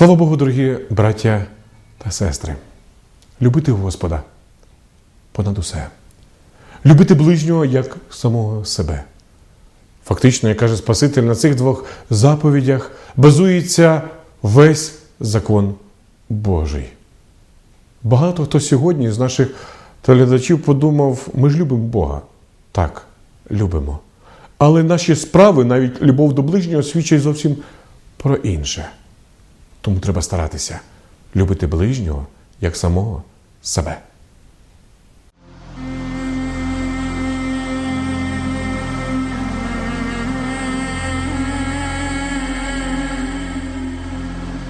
Слава Богу, дорогі браття та сестри, любити Господа понад усе, любити ближнього як самого себе. Фактично, як каже Спаситель, на цих двох заповідях базується весь закон Божий. Багато хто сьогодні з наших телеглядачів подумав, ми ж любимо Бога. Так, любимо. Але наші справи, навіть любов до ближнього, свідчать зовсім про інше. Тому треба старатися любити ближнього як самого себе.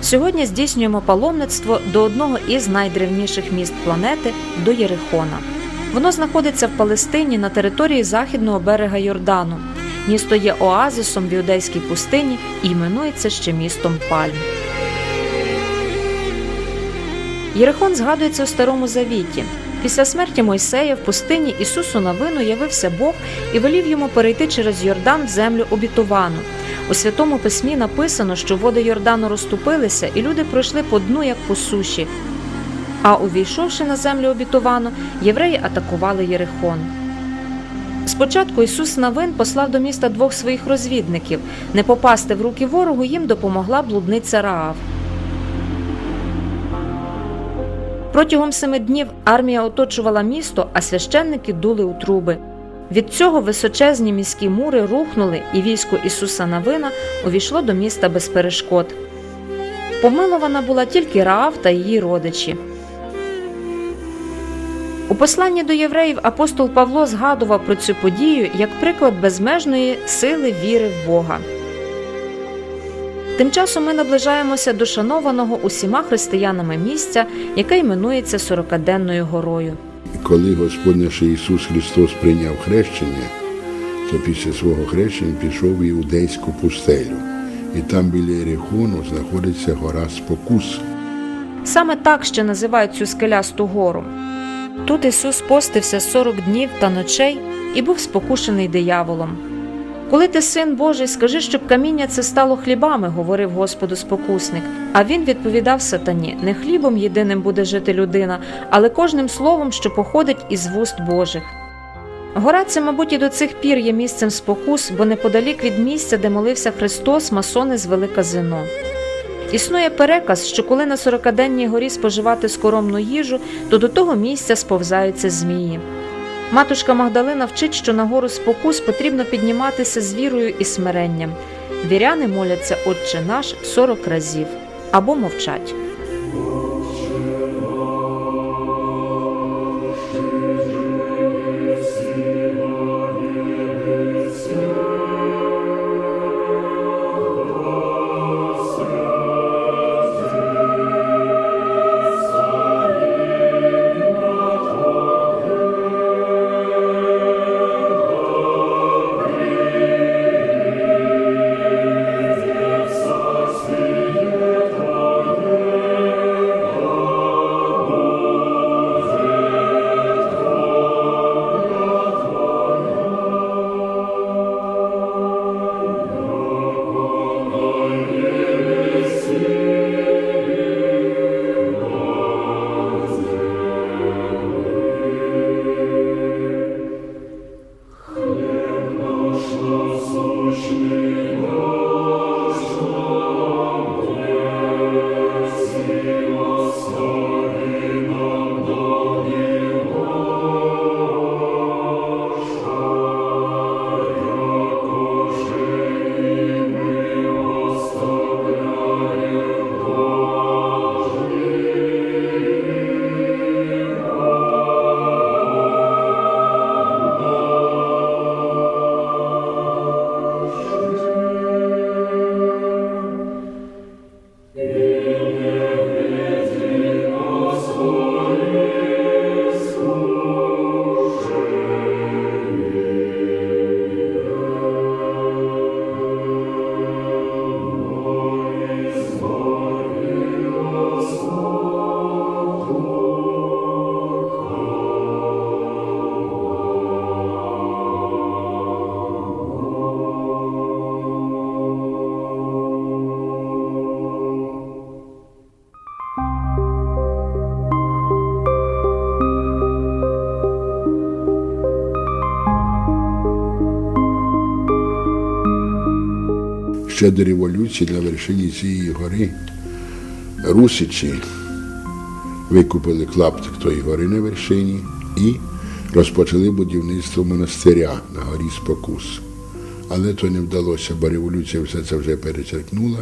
Сьогодні здійснюємо паломництво до одного із найдревніших міст планети до Єрихона. Воно знаходиться в Палестині на території західного берега Йордану. Місто є оазисом в іудейській пустині і іменується ще містом Пальм. Єрихон згадується у Старому Завіті. Після смерті Мойсея в пустині Ісусу на вину явився Бог і велів йому перейти через Йордан в землю обітовану. У святому письмі написано, що води Йордану розступилися, і люди пройшли по дну, як по суші. А увійшовши на землю обітовану, євреї атакували Єрихон. Спочатку Ісус Навин послав до міста двох своїх розвідників. Не попасти в руки ворогу їм допомогла блудниця Раав. Протягом семи днів армія оточувала місто, а священники дули у труби. Від цього височезні міські мури рухнули, і військо Ісуса Навина увійшло до міста без перешкод. Помилована була тільки Раав та її родичі. У посланні до євреїв апостол Павло згадував про цю подію як приклад безмежної сили віри в Бога. Тим часом ми наближаємося до шанованого усіма християнами місця, яке іменується Сорокаденною горою. Коли Господь наш Ісус Христос прийняв хрещення, то після свого хрещення пішов в іудейську пустелю. І там біля Єрихону знаходиться гора Спокус. Саме так ще називають цю скелясту гору. Тут Ісус постився 40 днів та ночей і був спокушений дияволом. Коли ти син Божий, скажи, щоб каміння це стало хлібами, говорив Господу спокусник. А він відповідав сатані: не хлібом єдиним буде жити людина, але кожним словом, що походить із вуст Божих. Гора це, мабуть, і до цих пір є місцем спокус, бо неподалік від місця, де молився Христос, масони звели казино. Існує переказ, що коли на сорокаденній горі споживати скоромну їжу, то до того місця сповзаються змії. Матушка Магдалина вчить, що на гору спокус потрібно підніматися з вірою і смиренням. Віряни моляться Отче наш 40 разів або мовчать. Ще до революції на вершині цієї гори русичі викупили клаптик тої гори на вершині і розпочали будівництво монастиря на горі Спокус. Але то не вдалося, бо революція все це вже перечеркнула.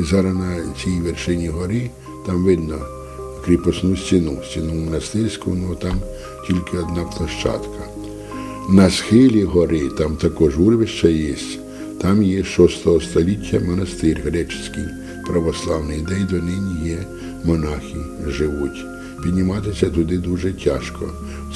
І зараз на цій вершині гори там видно кріпосну стіну, стіну монастирську, ну там тільки одна площадка. На схилі гори, там також урвище є, там є 6 століття монастир греческий, православний, де й донині є монахи, живуть. Підніматися туди дуже тяжко.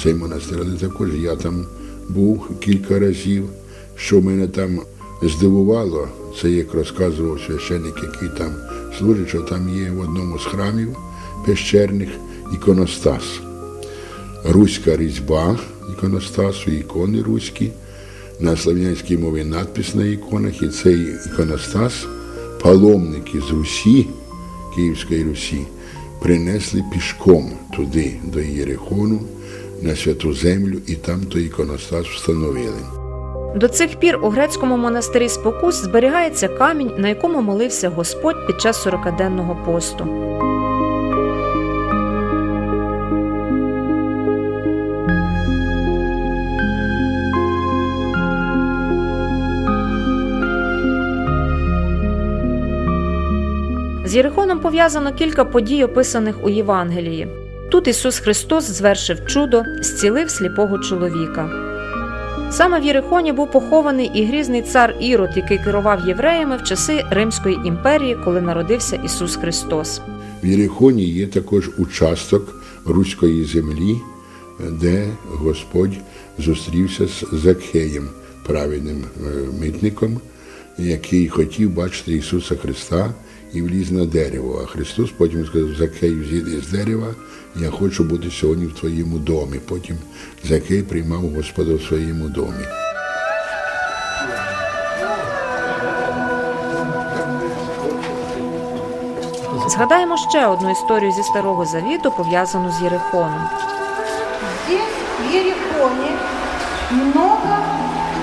Цей монастир, але також я там був кілька разів. Що мене там здивувало, це як розказував священник, який там служить, що там є в одному з храмів пещерних іконостас руська різьба іконостасу, ікони руські, на слав'янській мові надпис на іконах, і цей іконостас паломники з Русі, Київської Русі, принесли пішком туди, до Єрихону, на святу землю, і там той іконостас встановили. До цих пір у грецькому монастирі Спокус зберігається камінь, на якому молився Господь під час сорокаденного посту. З Єрихоном пов'язано кілька подій, описаних у Євангелії. Тут Ісус Христос звершив чудо, зцілив сліпого чоловіка. Саме в Єрихоні був похований і грізний цар Ірод, який керував євреями в часи Римської імперії, коли народився Ісус Христос. В Єрихоні є також участок руської землі, де Господь зустрівся з Закхеєм, праведним е, митником, який хотів бачити Ісуса Христа і вліз на дерево. А Христос потім сказав, Закхею, зійди з дерева, я хочу бути сьогодні в твоєму домі. Потім Закхей приймав Господа в своєму домі. Згадаємо ще одну історію зі Старого Завіту, пов'язану з Єрихоном. Здесь, в Ерехоне, много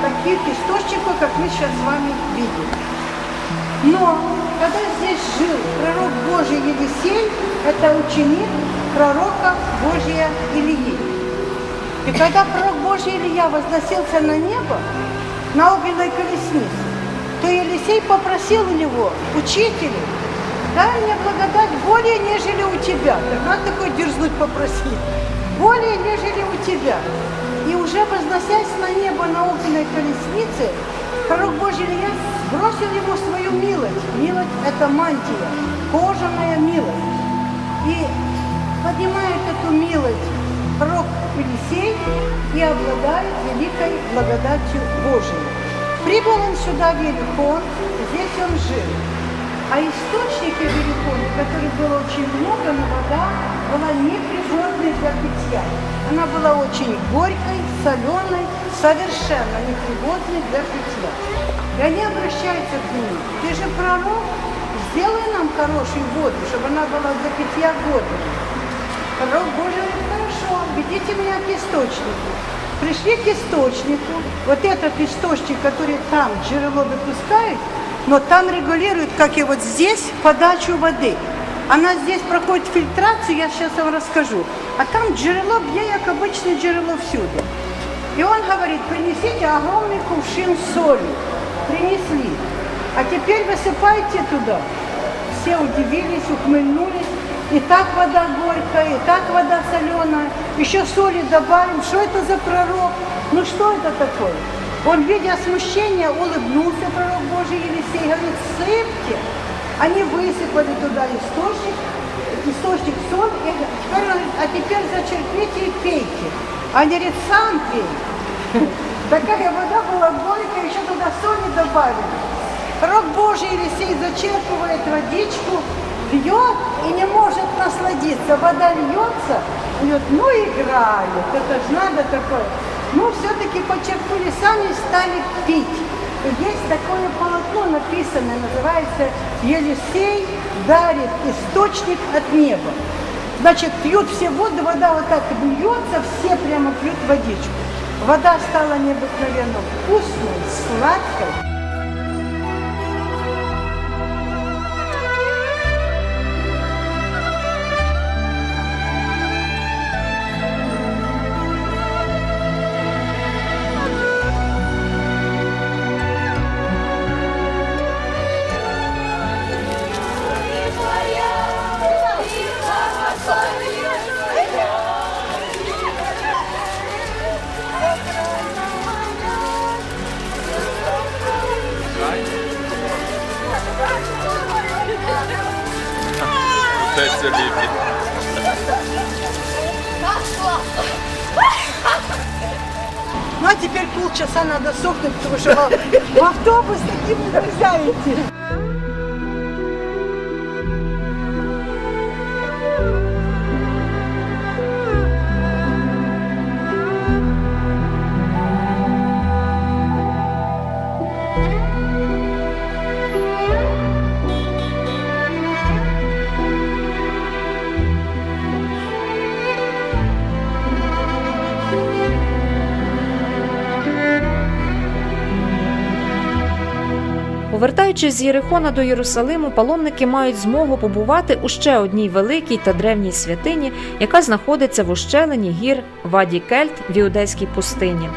таких источников, как мы сейчас с вами видим. Но когда здесь жил пророк Божий Елисей, это ученик пророка Божия Ильи. И когда пророк Божий Илья возносился на небо на огненной колеснице, то Елисей попросил у него, учителю, дай мне благодать более, нежели у тебя. Так надо такой дерзнуть попросить. Более, нежели у тебя. И уже возносясь на небо на огненной колеснице, пророк Божий Илья бросил ему свою милость. Милость – это мантия, кожаная милость. И поднимает эту милость пророк Елисей и обладает великой благодатью Божией. Прибыл он сюда, в Ерихон, здесь он жил. А источники в Ерихоне, которых было очень много, но вода была непригодной для питья. Она была очень горькой, соленой, совершенно непригодной для питья. И они обращаются к нему. Ты же пророк, сделай нам хорошую воду, чтобы она была для питья годной. Пророк Божий говорит, хорошо, ведите меня к источнику. Пришли к источнику, вот этот источник, который там джерело выпускает, но там регулирует, как и вот здесь, подачу воды. Она здесь проходит фильтрацию, я сейчас вам расскажу. А там джерело, где как обычное джерело всюду. И он говорит, принесите огромный кувшин соли. Принесли. А теперь высыпайте туда. Все удивились, ухмыльнулись. И так вода горькая, и так вода соленая. Еще соли добавим. Что это за пророк? Ну что это такое? Он, видя смущение, улыбнулся пророк Божий Елисей, говорит, сыпьте. Они высыпали туда источник, источник соль, и теперь, он говорит, а теперь зачерпните и пейте. Они говорят, сам пей. Такая вода была горькая, еще туда соли добавили. Пророк Божий Елисей зачерпывает водичку, льет и не может насладиться. Вода льется, льет, ну играют, это же надо такое. Ну, все-таки почерпнули сами, стали пить. И есть такое полотно написанное, называется «Елисей дарит источник от неба». Значит, пьют все воды, вода вот так льется, все прямо пьют водичку. Вода стала необыкновенно вкусной, сладкой. Молодець, Сергійки. Ну а теперь полчаса надо сохнуть, потому что в автобус таким нельзя идти. Повертаючись з Єрихона до Єрусалиму, паломники мають змогу побувати у ще одній великій та древній святині, яка знаходиться в ущелині гір Ваді Кельт в іудейській пустині.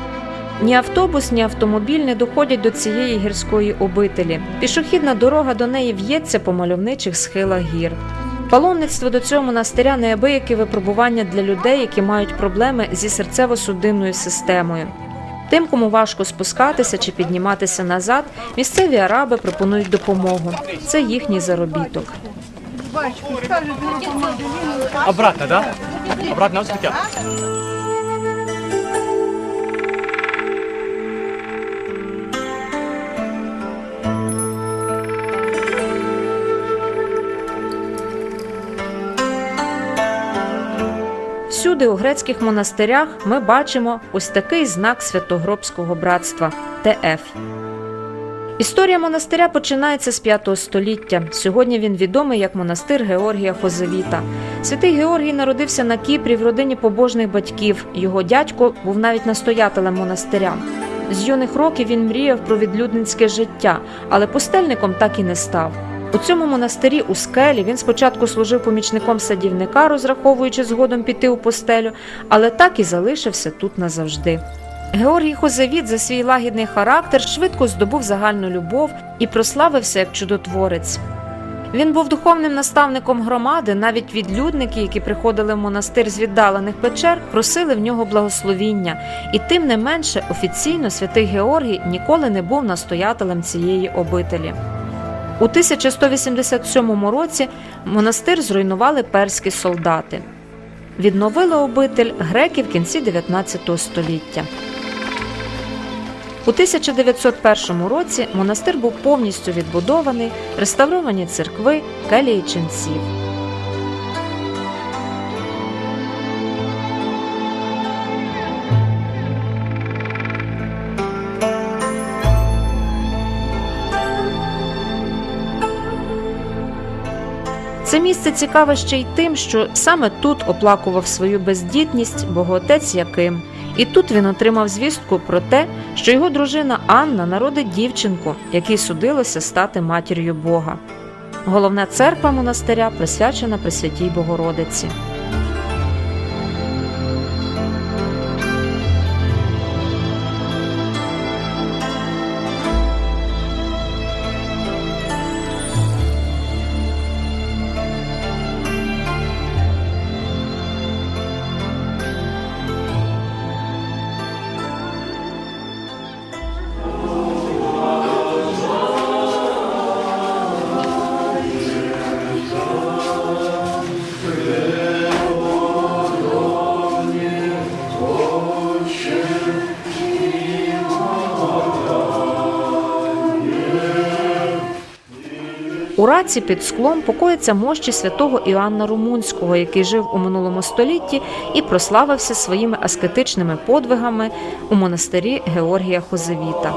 Ні автобус, ні автомобіль не доходять до цієї гірської обителі. Пішохідна дорога до неї в'ється по мальовничих схилах гір. Паломництво до цього монастиря неабияке випробування для людей, які мають проблеми зі серцево-судинною системою. Тим, кому важко спускатися чи підніматися назад, місцеві араби пропонують допомогу. Це їхній заробіток. Обратно, да? Обратно Всюди у грецьких монастирях ми бачимо ось такий знак Святогробського братства ТФ. Історія монастиря починається з 5 століття. Сьогодні він відомий як монастир Георгія Хозевіта. Святий Георгій народився на Кіпрі в родині побожних батьків. Його дядько був навіть настоятелем монастиря. З юних років він мріяв про відлюдницьке життя, але пустельником так і не став. У цьому монастирі у скелі він спочатку служив помічником садівника, розраховуючи згодом піти у постелю, але так і залишився тут назавжди. Георгій Хозевіт за свій лагідний характер швидко здобув загальну любов і прославився як чудотворець. Він був духовним наставником громади, навіть відлюдники, які приходили в монастир з віддалених печер, просили в нього благословіння, і тим не менше офіційно святий Георгій ніколи не був настоятелем цієї обителі. У 1187 році монастир зруйнували перські солдати. Відновили обитель греки в кінці 19 століття. У 1901 році монастир був повністю відбудований, реставровані церкви, келії ченців. Місце цікаве ще й тим, що саме тут оплакував свою бездітність боготець Яким. І тут він отримав звістку про те, що його дружина Анна народить дівчинку, якій судилося стати матір'ю Бога. Головна церква монастиря присвячена Пресвятій Богородиці. У раці під склом покоїться мощі святого Іоанна Румунського, який жив у минулому столітті і прославився своїми аскетичними подвигами у монастирі Георгія Хозевіта.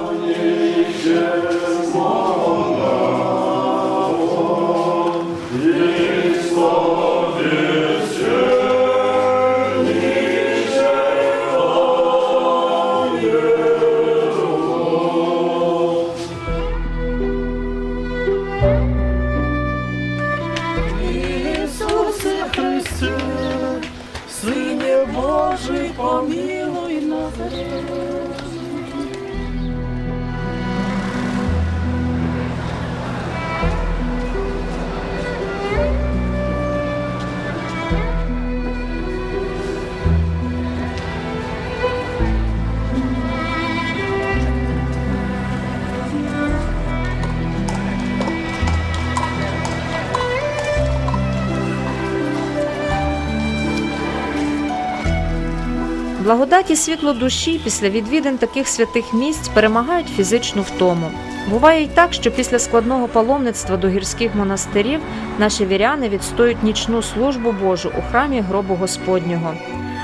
Благодать і світло душі після відвідин таких святих місць перемагають фізичну втому. Буває й так, що після складного паломництва до гірських монастирів наші віряни відстоюють нічну службу Божу у храмі гробу Господнього.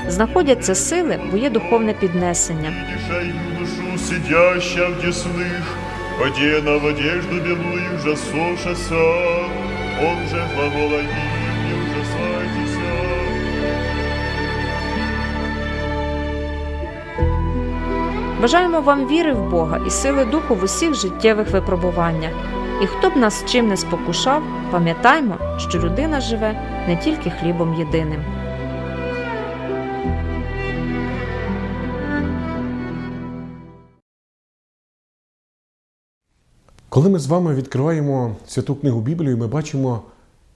Знаходять це сили, бо є духовне піднесення. Юношу, сидяща в десных, одена в одежду белую, жасошася, он же глаголами, Бажаємо вам віри в Бога і сили духу в усіх життєвих випробуваннях. І хто б нас чим не спокушав, пам'ятаймо, що людина живе не тільки хлібом єдиним. Коли ми з вами відкриваємо святу книгу Біблію, ми бачимо,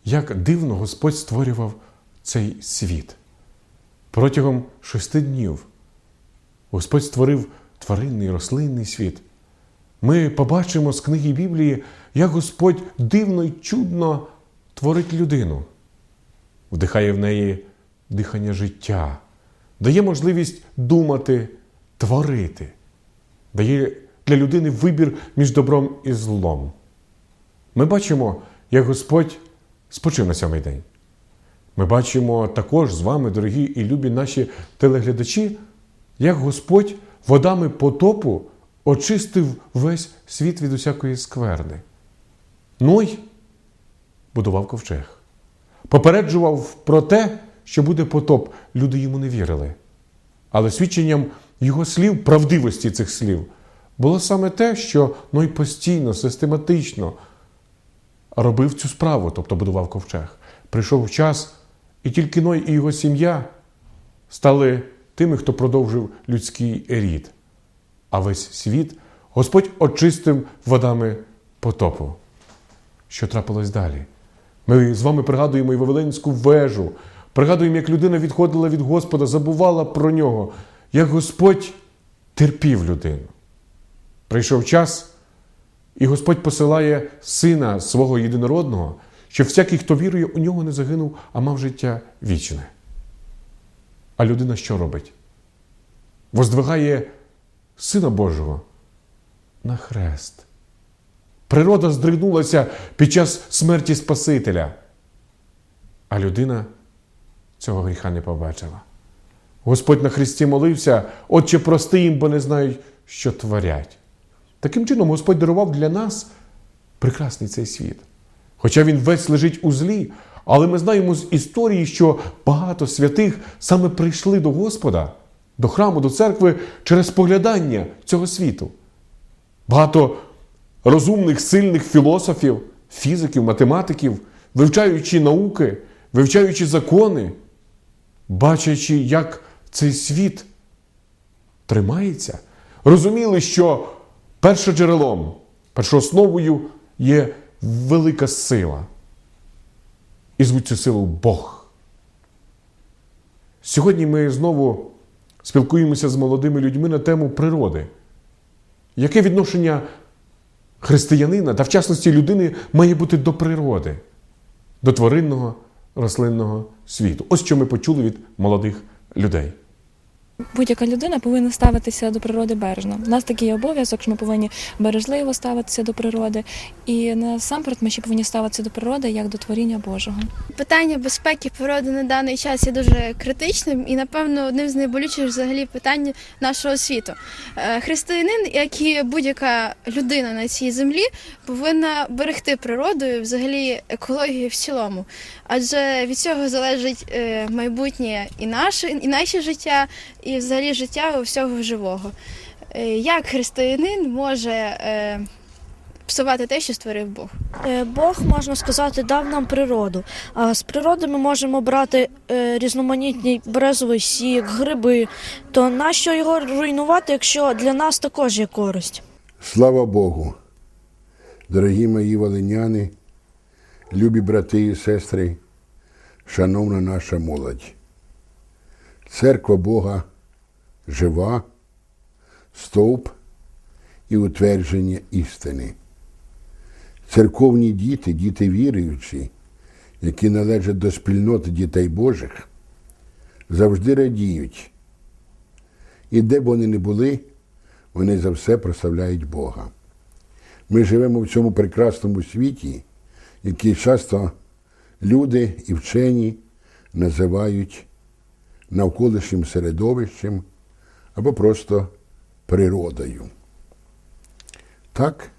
як дивно Господь створював цей світ. Протягом шести днів Господь створив тваринний рослинний світ. Ми побачимо з книги Біблії, як Господь дивно і чудно творить людину, вдихає в неї дихання життя, дає можливість думати, творити, дає для людини вибір між добром і злом. Ми бачимо, як Господь спочив на сьомий день. Ми бачимо також з вами, дорогі і любі наші телеглядачі, як Господь водами потопу очистив весь світ від усякої скверни. Ной будував ковчег, попереджував про те, що буде потоп. Люди йому не вірили. Але свідченням його слів, правдивості цих слів, було саме те, що Ной постійно, систематично робив цю справу, тобто будував ковчег. Прийшов час, і тільки Ной і його сім'я стали тими, хто продовжив людський рід. А весь світ Господь очистив водами потопу. Що трапилось далі? Ми з вами пригадуємо і Вавилонську вежу, пригадуємо, як людина відходила від Господа, забувала про нього, як Господь терпів людину. Прийшов час, і Господь посилає сина свого єдинородного, щоб всякий, хто вірує, у нього не загинув, а мав життя вічне. А людина що робить? Воздвигає Сина Божого на хрест. Природа здригнулася під час смерті Спасителя. А людина цього гріха не побачила. Господь на Христі молився, Отче, прости їм, бо не знають, що творять. Таким чином, Господь дарував для нас прекрасний цей світ. Хоча він весь лежить у злі, але ми знаємо з історії, що багато святих саме прийшли до Господа, до храму, до церкви через поглядання цього світу. Багато розумних, сильних філософів, фізиків, математиків, вивчаючи науки, вивчаючи закони, бачачи, як цей світ тримається, розуміли, що першоджерелом, першоосновою є велика сила. Звуть цю силу Бог. Сьогодні ми знову спілкуємося з молодими людьми на тему природи. Яке відношення християнина та в частності людини має бути до природи, до тваринного рослинного світу? Ось що ми почули від молодих людей. Будь-яка людина повинна ставитися до природи бережно. У нас такий обов'язок, що ми повинні бережливо ставитися до природи. І насамперед ми ще повинні ставитися до природи як до творіння Божого. Питання безпеки природи на даний час є дуже критичним і, напевно, одним з найболючіших взагалі питань нашого світу. Е, Християнин, як і будь-яка людина на цій землі, повинна берегти природу і взагалі екологію в цілому. Адже від цього залежить е, майбутнє і наше, і наше життя, і взагалі життя всього живого. Е, Як християнин може е, псувати те, що створив Бог? Е, Бог, можна сказати, дав нам природу. А з природи ми можемо брати е, різноманітний березовий сік, гриби. То нащо його руйнувати, якщо для нас також є користь? Слава Богу, дорогі мої волиняни, любі брати і сестри, шановна наша молодь. Церква Бога жива, стовп і утвердження істини. Церковні діти, діти віруючі, які належать до спільноти дітей Божих, завжди радіють, І де б вони не були, вони за все прославляють Бога. Ми живемо в цьому прекрасному світі, який часто люди і вчені називають навколишнім середовищем або просто природою. Так,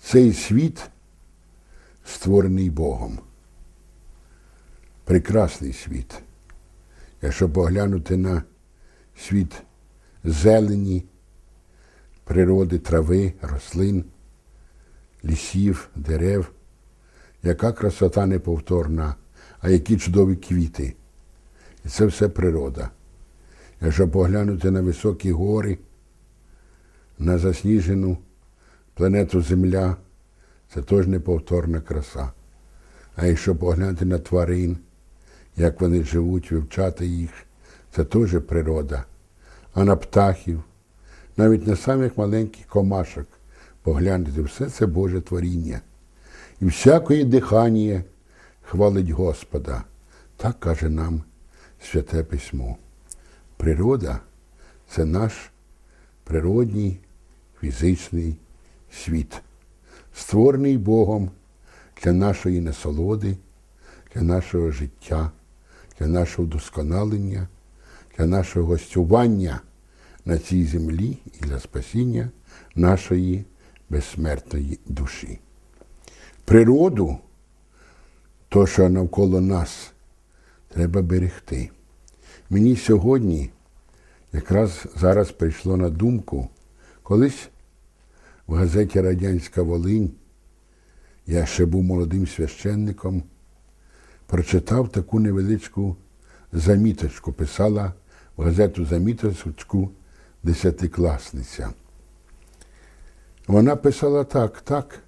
цей світ створений Богом. Прекрасний світ. Якщо поглянути на світ зелені, природи, трави, рослин, лісів, дерев, яка красота неповторна, а які чудові квіти. І це все природа. Якщо поглянути на високі гори, на засніжену планету Земля, це теж неповторна краса. А якщо поглянути на тварин, як вони живуть, вивчати їх, це теж природа. А на птахів, навіть на самих маленьких комашок, поглянути, все це Боже творіння. І всякої дихання хвалить Господа. Так каже нам Святе Письмо. Природа це наш природній фізичний світ, створений Богом для нашої насолоди, для нашого життя, для нашого вдосконалення, для нашого гостювання на цій землі і для спасіння нашої безсмертної душі. Природу, то, що навколо нас, треба берегти. Мені сьогодні якраз зараз прийшло на думку, колись в газеті Радянська Волинь, я ще був молодим священником, прочитав таку невеличку заміточку, писала в газету заміточку десятикласниця. Вона писала так, так,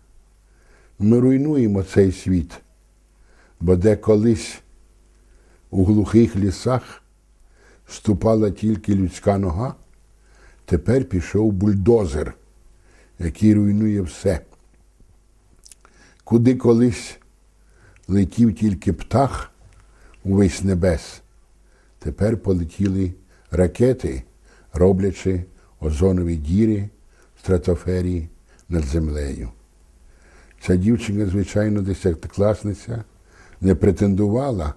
ми руйнуємо цей світ, бо де колись у глухих лісах ступала тільки людська нога, тепер пішов бульдозер, який руйнує все. Куди колись летів тільки птах увесь небес, тепер полетіли ракети, роблячи озонові діри в стратофері над землею. Ця дівчинка, звичайно, десятикласниця, не претендувала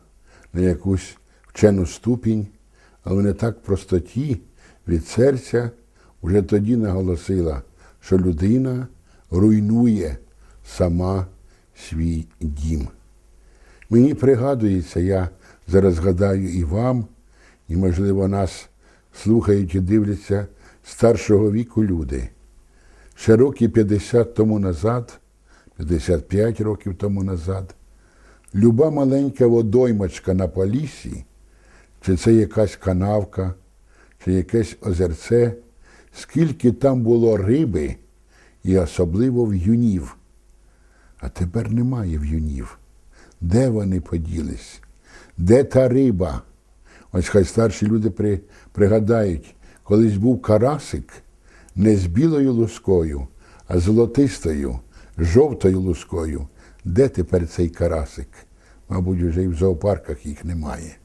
на якусь вчену ступінь, але не так в простоті від серця вже тоді наголосила, що людина руйнує сама свій дім. Мені пригадується, я зараз згадаю і вам, і, можливо, нас слухають і дивляться старшого віку люди. Ще роки 50 тому назад, 55 років тому назад, люба маленька водоймочка на полісі, чи це якась канавка, чи якесь озерце, скільки там було риби, і особливо в'юнів. А тепер немає в'юнів. Де вони поділись? Де та риба? Ось хай старші люди при, пригадають, колись був карасик не з білою лускою, а золотистою, жовтою лускою. Де тепер цей карасик? Мабуть, вже і в зоопарках їх немає.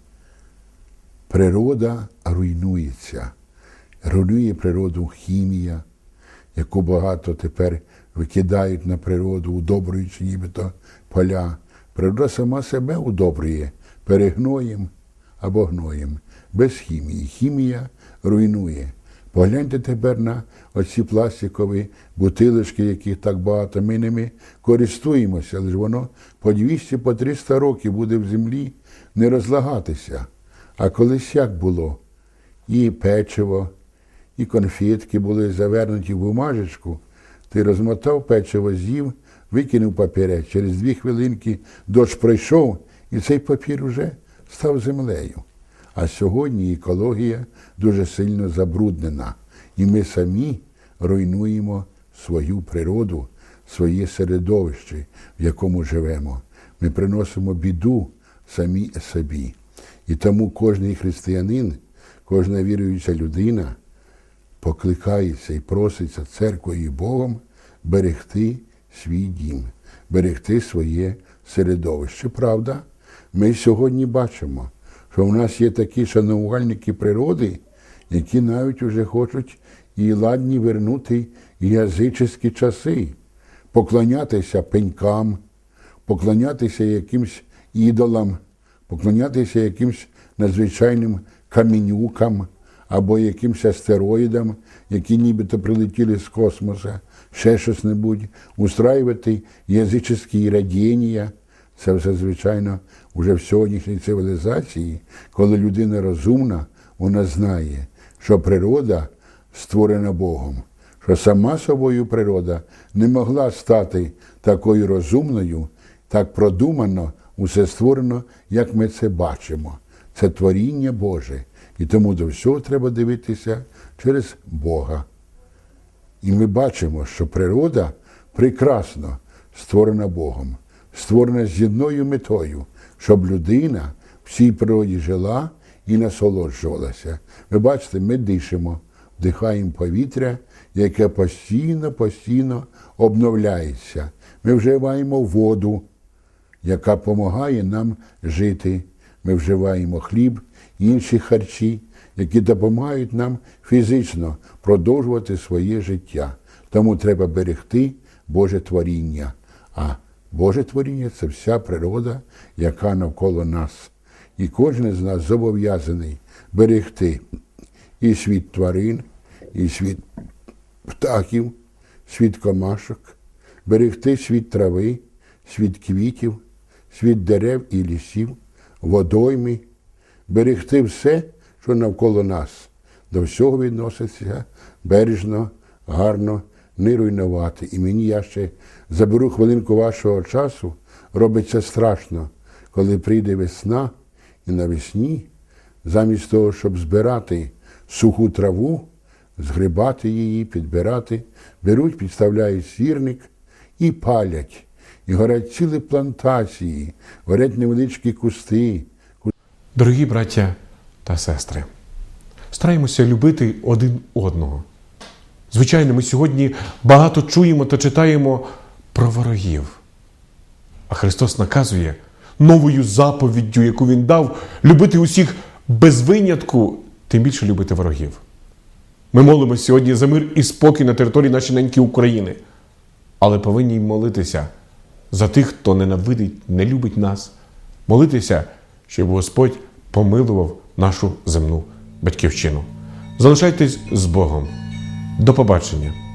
Природа руйнується, руйнує природу хімія, яку багато тепер викидають на природу, удобруючи нібито поля. Природа сама себе удобрює перегноєм або гноєм, без хімії. Хімія руйнує. Погляньте тепер на оці пластикові бутилочки, яких так багато. Ми ними користуємося, але ж воно по 200 по 300 років буде в землі не розлагатися. А колись як було? І печиво, і конфетки були завернуті в бумажечку. Ти розмотав печиво, з'їв, викинув папірець. Через дві хвилинки дощ пройшов, і цей папір вже став землею. А сьогодні екологія дуже сильно забруднена. І ми самі руйнуємо свою природу, своє середовище, в якому живемо. Ми приносимо біду самі собі. І тому кожний християнин, кожна віруюча людина покликається і проситься церквою і Богом берегти свій дім, берегти своє середовище. Правда, ми сьогодні бачимо, що в нас є такі шанувальники природи, які навіть уже хочуть і ладні вернути язичні часи, поклонятися пенькам, поклонятися якимсь ідолам, поклонятися якимсь надзвичайним каменюкам або якимсь астероїдам, які нібито прилетіли з космоса, ще щось небудь, устраювати язичні радіння. Це все, звичайно, вже в сьогоднішній цивілізації, коли людина розумна, вона знає, що природа створена Богом, що сама собою природа не могла стати такою розумною, так продумано, усе створено, як ми це бачимо. Це творіння Боже. І тому до всього треба дивитися через Бога. І ми бачимо, що природа прекрасно створена Богом, створена з одною метою, щоб людина в цій природі жила і насолоджувалася. Ви бачите, ми дишимо, вдихаємо повітря, яке постійно, постійно обновляється. Ми вживаємо воду, яка допомагає нам жити. Ми вживаємо хліб, інші харчі, які допомагають нам фізично продовжувати своє життя. Тому треба берегти Боже творіння. А Боже творіння це вся природа, яка навколо нас. І кожен з нас зобов'язаний берегти і світ тварин, і світ птахів, світ комашок, берегти світ трави, світ квітів, світ дерев і лісів, водойми, берегти все, що навколо нас. До всього відноситься бережно, гарно, не руйнувати. І мені я ще заберу хвилинку вашого часу, робиться страшно, коли прийде весна і навесні, замість того, щоб збирати суху траву, згрібати її, підбирати, беруть, підставляють сірник і палять. І горять цілі плантації, горять невеличкі кусти. Дорогі браття та сестри, стараємося любити один одного. Звичайно, ми сьогодні багато чуємо та читаємо про ворогів. А Христос наказує новою заповіддю, яку Він дав, любити усіх без винятку, тим більше любити ворогів. Ми молимося сьогодні за мир і спокій на території нашої неньки України, але повинні молитися за тих, хто ненавидить, не любить нас, молитися, щоб Господь помилував нашу земну батьківщину. Залишайтесь з Богом. До побачення!